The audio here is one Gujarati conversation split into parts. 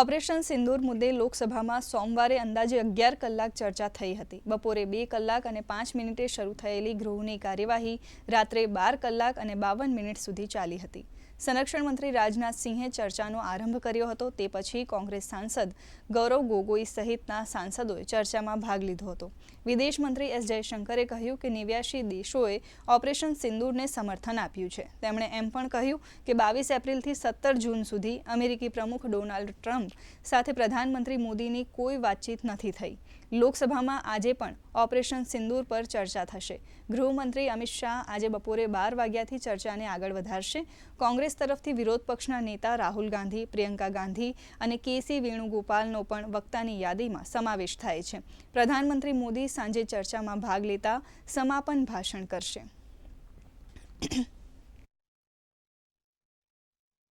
ઓપરેશન સિંદૂર મુદ્દે લોકસભામાં સોમવારે અંદાજે અગિયાર કલાક ચર્ચા થઈ હતી. બપોરે બે કલાક અને પાંચ મિનિટે શરૂ થયેલી ગૃહની કાર્યવાહી રાત્રે બાર કલાક અને બાવન મિનિટ સુધી ચાલી હતી. સંરક્ષણ મંત્રી રાજનાથસિંહે ચર્ચાનો આરંભ કર્યો હતો. તે પછી કોંગ્રેસ સાંસદ ગૌરવ ગોગોઈ સહિતના સાંસદોએ ચર્ચામાં ભાગ લીધો હતો. વિદેશ મંત્રી એસ જયશંકરે કહ્યું કે નેવ્યાશી દેશોએ ઓપરેશન સિંદૂરને સમર્થન આપ્યું છે. તેમણે એમ પણ કહ્યું કે બાવીસ એપ્રિલથી સત્તર જૂન સુધી અમેરિકી પ્રમુખ ડોનાલ્ડ ટ્રમ્પ સાથે પ્રધાનમંત્રી મોદીની કોઈ વાતચીત નથી થઈ. લોકસભામાં આજે પણ ઓપરેશન સિંદૂર પર ચર્ચા થશે. ગૃહમંત્રી અમિત શાહ આજે બપોરે બાર વાગ્યાથી ચર્ચાને આગળ વધારશે. કોંગ્રેસ તરફથી વિરોધ પક્ષના નેતા રાહુલ ગાંધી, પ્રિયંકા ગાંધી અને કેસી વેણુગોપાલનો પણ વક્તાની યાદીમાં સમાવેશ થાય છે. પ્રધાનમંત્રી મોદી સાંજે ચર્ચામાં ભાગ લેતા સમાપન ભાષણ કરશે.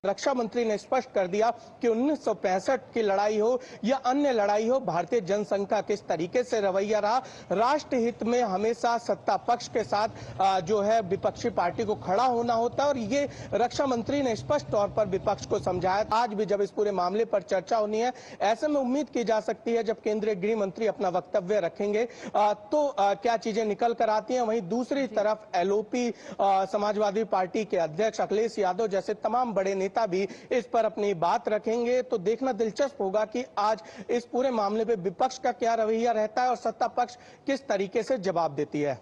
रक्षा मंत्री ने स्पष्ट कर दिया कि 1965 की लड़ाई हो या अन्य लड़ाई हो भारतीय जनसंघ का किस तरीके से रवैया रहा राष्ट्र हित में हमेशा सत्ता पक्ष के साथ जो है विपक्षी पार्टी को खड़ा होना होता है और ये रक्षा मंत्री ने स्पष्ट तौर पर विपक्ष को समझाया। आज भी जब इस पूरे मामले पर चर्चा होनी है ऐसे में उम्मीद की जा सकती है जब केंद्रीय गृह मंत्री अपना वक्तव्य रखेंगे। तो क्या चीज़ें निकल कर आती हैं? वहीं दूसरी तरफ़ एलओपी समाजवादी पार्टी के अध्यक्ष अखिलेश यादव जैसे तमाम बड़े नेता भी इस पर अपनी बात रखेंगे तो देखना दिलचस्प होगा कि आज इस पूरे मामले पे विपक्ष का क्या रवैया रहता है और सत्ता पक्ष किस तरीके से जवाब देती है